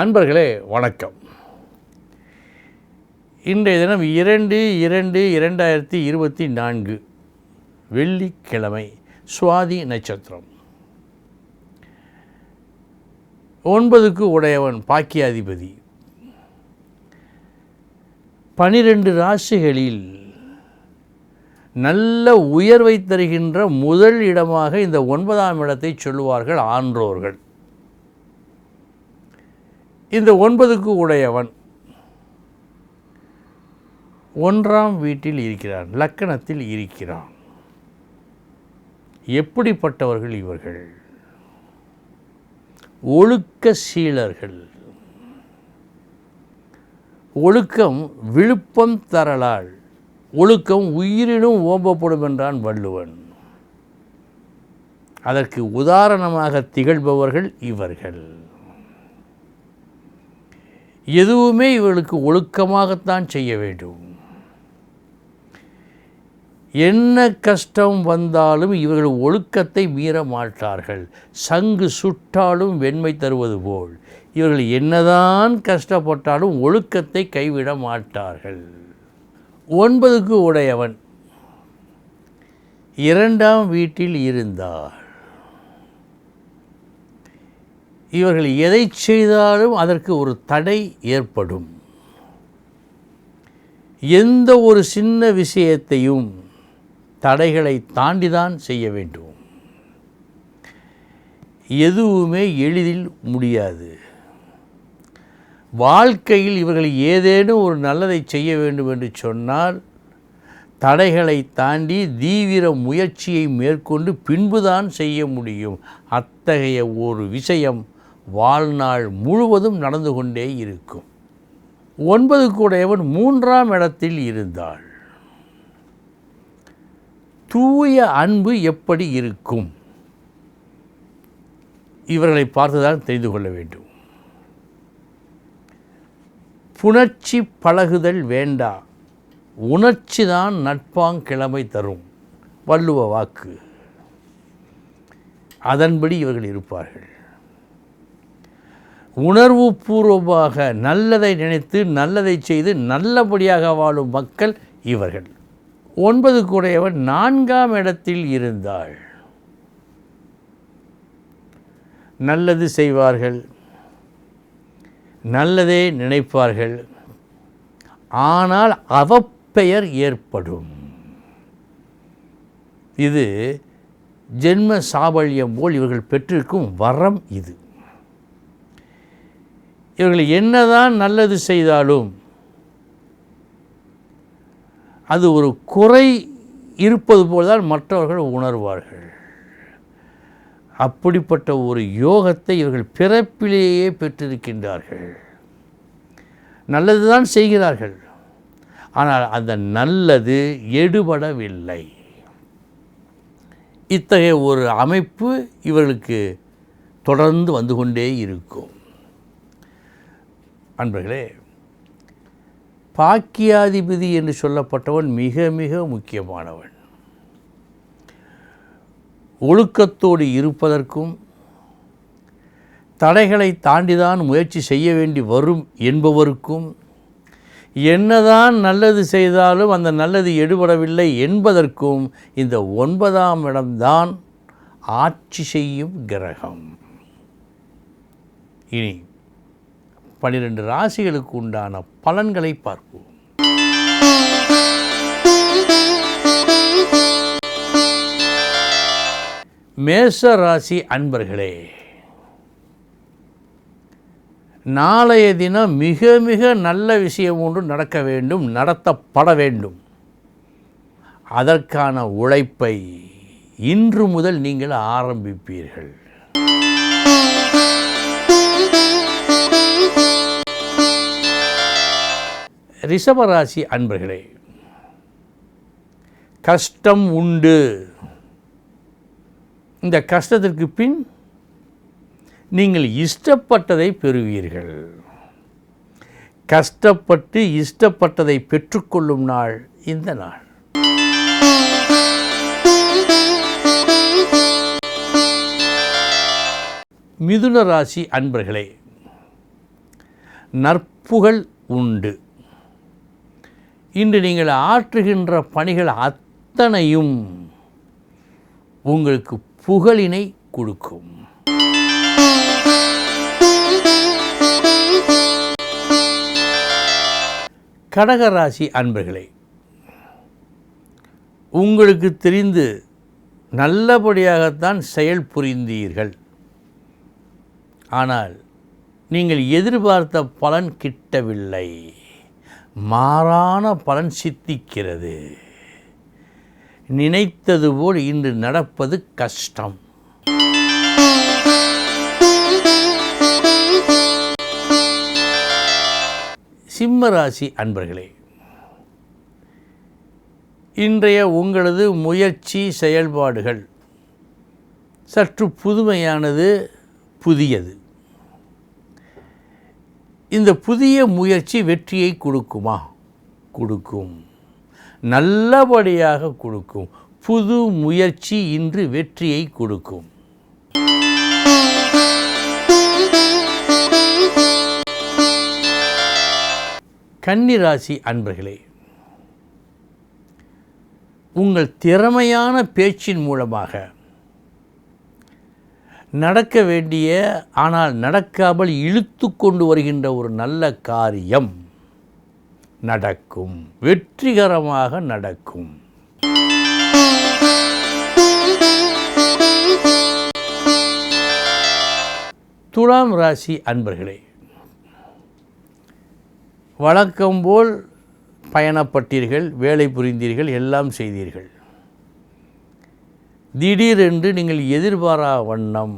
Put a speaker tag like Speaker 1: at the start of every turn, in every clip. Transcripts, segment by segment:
Speaker 1: அன்பர்களே வணக்கம் இன்றைய தினம் இரண்டு இரண்டு இரண்டாயிரத்தி இருபத்தி நான்கு வெள்ளிக்கிழமை சுவாதி நட்சத்திரம் ஒன்பதுக்கு உடையவன் பாக்கியாதிபதி பனிரெண்டு ராசிகளில் நல்ல உயர்வை தருகின்ற முதல் இடமாக இந்த ஒன்பதாம் இடத்தை சொல்லுவார்கள் ஆன்றோர்கள் இந்த ஒன்பதுக்கு உடையவன் ஒன்றாம் வீட்டில் இருக்கிறான் லக்கணத்தில் இருக்கிறான் எப்படிப்பட்டவர்கள் இவர்கள் ஒழுக்க சீலர்கள் ஒழுக்கம் விழுப்பம் தரலாள் ஒழுக்கம் உயிரினும் ஓம்பப்படும் என்றான் வள்ளுவன் அதற்கு உதாரணமாக திகழ்பவர்கள் இவர்கள் எதுவுமே இவர்களுக்கு ஒழுக்கமாகத்தான் செய்ய வேண்டும் என்ன கஷ்டம் வந்தாலும் இவர்கள் ஒழுக்கத்தை மீற மாட்டார்கள் சங்கு சுட்டாலும் வெண்மை தருவது போல் இவர்கள் என்னதான் கஷ்டப்பட்டாலும் ஒழுக்கத்தை கைவிட மாட்டார்கள் ஒன்பதுக்கு உடையவன் இரண்டாம் வீட்டில் இருந்தார் இவர்கள் எதை செய்தாலும் அதற்கு ஒரு தடை ஏற்படும் எந்த ஒரு சின்ன விஷயத்தையும் தடைகளை தாண்டி தான் செய்ய வேண்டும் எதுவுமே எளிதில் முடியாது வாழ்க்கையில் இவர்கள் ஏதேனும் ஒரு நல்லதை செய்ய வேண்டும் என்று சொன்னால் தடைகளை தாண்டி தீவிர முயற்சியை மேற்கொண்டு பின்புதான் செய்ய முடியும் அத்தகைய ஒரு விஷயம் வாழ்நாள் முழுவதும் நடந்து கொண்டே இருக்கும் ஒன்பது கூடையவன் மூன்றாம் இடத்தில் இருந்தாள் தூய அன்பு எப்படி இருக்கும் இவர்களை பார்த்துதான் தெரிந்து கொள்ள வேண்டும் புணர்ச்சி பழகுதல் வேண்டா உணர்ச்சி தான் நட்பாங் கிழமை தரும் வள்ளுவ வாக்கு அதன்படி இவர்கள் இருப்பார்கள் உணர்வு பூர்வமாக நல்லதை நினைத்து நல்லதை செய்து நல்லபடியாக வாழும் மக்கள் இவர்கள் ஒன்பது கூடையவன் நான்காம் இடத்தில் இருந்தாள் நல்லது செய்வார்கள் நல்லதே நினைப்பார்கள் ஆனால் அவப்பெயர் ஏற்படும் இது ஜென்ம சாபல்யம் போல் இவர்கள் பெற்றிருக்கும் வரம் இது இவர்கள் என்னதான் நல்லது செய்தாலும் அது ஒரு குறை இருப்பது போல்தான் மற்றவர்கள் உணர்வார்கள் அப்படிப்பட்ட ஒரு யோகத்தை இவர்கள் பிறப்பிலேயே பெற்றிருக்கின்றார்கள் நல்லது தான் செய்கிறார்கள் ஆனால் அந்த நல்லது எடுபடவில்லை இத்தகைய ஒரு அமைப்பு இவர்களுக்கு தொடர்ந்து வந்து கொண்டே இருக்கும் அன்பர்களே பாக்கியாதிபதி என்று சொல்லப்பட்டவன் மிக மிக முக்கியமானவன் ஒழுக்கத்தோடு இருப்பதற்கும் தடைகளை தாண்டிதான் முயற்சி செய்ய வேண்டி வரும் என்பவருக்கும் என்னதான் நல்லது செய்தாலும் அந்த நல்லது எடுபடவில்லை என்பதற்கும் இந்த ஒன்பதாம் இடம்தான் ஆட்சி செய்யும் கிரகம் இனி பனிரெண்டு ராசிகளுக்கு உண்டான பலன்களை பார்ப்போம் மேச ராசி அன்பர்களே நாளைய தினம் மிக மிக நல்ல விஷயம் ஒன்று நடக்க வேண்டும் நடத்தப்பட வேண்டும் அதற்கான உழைப்பை இன்று முதல் நீங்கள் ஆரம்பிப்பீர்கள் ரிஷபராசி அன்பர்களே கஷ்டம் உண்டு இந்த கஷ்டத்திற்கு பின் நீங்கள் இஷ்டப்பட்டதை பெறுவீர்கள் கஷ்டப்பட்டு இஷ்டப்பட்டதை பெற்றுக்கொள்ளும் நாள் இந்த நாள் மிதுன ராசி அன்பர்களே நற்புகழ் உண்டு இன்று நீங்கள் ஆற்றுகின்ற பணிகள் அத்தனையும் உங்களுக்கு புகழினை கொடுக்கும் கடகராசி அன்பர்களே உங்களுக்கு தெரிந்து நல்லபடியாகத்தான் செயல் புரிந்தீர்கள் ஆனால் நீங்கள் எதிர்பார்த்த பலன் கிட்டவில்லை மாறான பலன் சித்திக்கிறது நினைத்தது போல் இன்று நடப்பது கஷ்டம் சிம்மராசி அன்பர்களே இன்றைய உங்களது முயற்சி செயல்பாடுகள் சற்று புதுமையானது புதியது இந்த புதிய முயற்சி வெற்றியை கொடுக்குமா கொடுக்கும் நல்லபடியாக கொடுக்கும் புது முயற்சி இன்று வெற்றியை கொடுக்கும் கன்னிராசி அன்பர்களே உங்கள் திறமையான பேச்சின் மூலமாக நடக்க வேண்டிய ஆனால் நடக்காமல் இழுத்து கொண்டு வருகின்ற ஒரு நல்ல காரியம் நடக்கும் வெற்றிகரமாக நடக்கும் துலாம் ராசி அன்பர்களே வழக்கம்போல் பயணப்பட்டீர்கள் வேலை புரிந்தீர்கள் எல்லாம் செய்தீர்கள் திடீரென்று நீங்கள் எதிர்பாரா வண்ணம்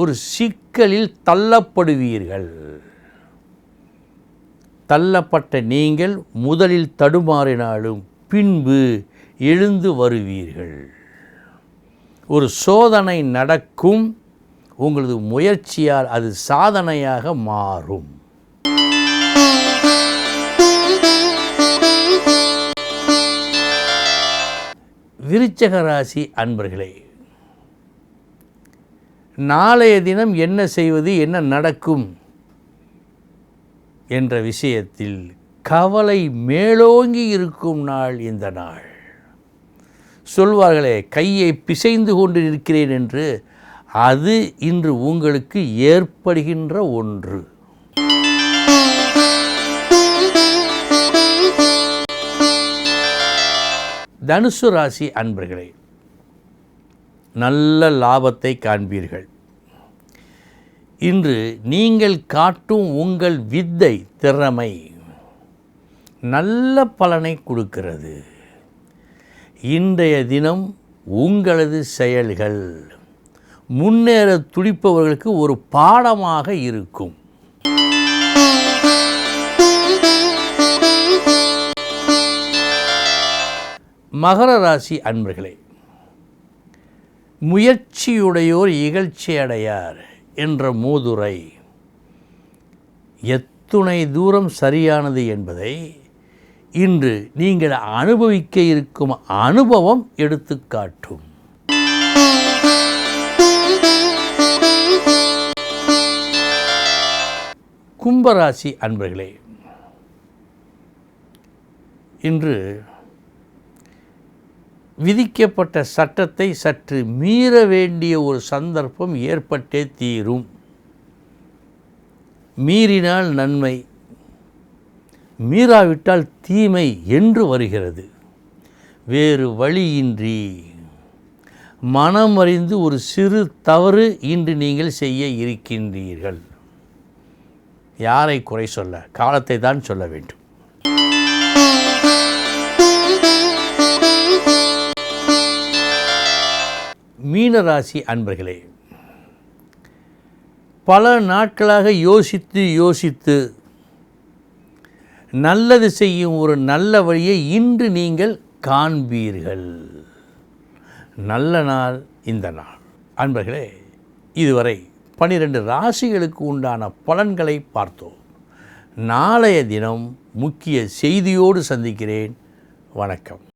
Speaker 1: ஒரு சிக்கலில் தள்ளப்படுவீர்கள் தள்ளப்பட்ட நீங்கள் முதலில் தடுமாறினாலும் பின்பு எழுந்து வருவீர்கள் ஒரு சோதனை நடக்கும் உங்களது முயற்சியால் அது சாதனையாக மாறும் விருச்சக ராசி அன்பர்களே நாளைய தினம் என்ன செய்வது என்ன நடக்கும் என்ற விஷயத்தில் கவலை மேலோங்கி இருக்கும் நாள் இந்த நாள் சொல்வார்களே கையை பிசைந்து கொண்டு நிற்கிறேன் என்று அது இன்று உங்களுக்கு ஏற்படுகின்ற ஒன்று தனுசு ராசி அன்பர்களே நல்ல லாபத்தை காண்பீர்கள் இன்று நீங்கள் காட்டும் உங்கள் வித்தை திறமை நல்ல பலனை கொடுக்கிறது இன்றைய தினம் உங்களது செயல்கள் முன்னேற துடிப்பவர்களுக்கு ஒரு பாடமாக இருக்கும் மகர ராசி அன்பர்களே முயற்சியுடையோர் இகழ்ச்சி அடையார் என்ற மூதுரை எத்துணை தூரம் சரியானது என்பதை இன்று நீங்கள் அனுபவிக்க இருக்கும் அனுபவம் எடுத்துக்காட்டும் கும்பராசி அன்பர்களே இன்று விதிக்கப்பட்ட சட்டத்தை சற்று மீற வேண்டிய ஒரு சந்தர்ப்பம் ஏற்பட்டே தீரும் மீறினால் நன்மை மீறாவிட்டால் தீமை என்று வருகிறது வேறு வழியின்றி மனம் அறிந்து ஒரு சிறு தவறு இன்று நீங்கள் செய்ய இருக்கின்றீர்கள் யாரை குறை சொல்ல காலத்தை தான் சொல்ல வேண்டும் மீனராசி அன்பர்களே பல நாட்களாக யோசித்து யோசித்து நல்லது செய்யும் ஒரு நல்ல வழியை இன்று நீங்கள் காண்பீர்கள் நல்ல நாள் இந்த நாள் அன்பர்களே இதுவரை பனிரெண்டு ராசிகளுக்கு உண்டான பலன்களை பார்த்தோம் நாளைய தினம் முக்கிய செய்தியோடு சந்திக்கிறேன் வணக்கம்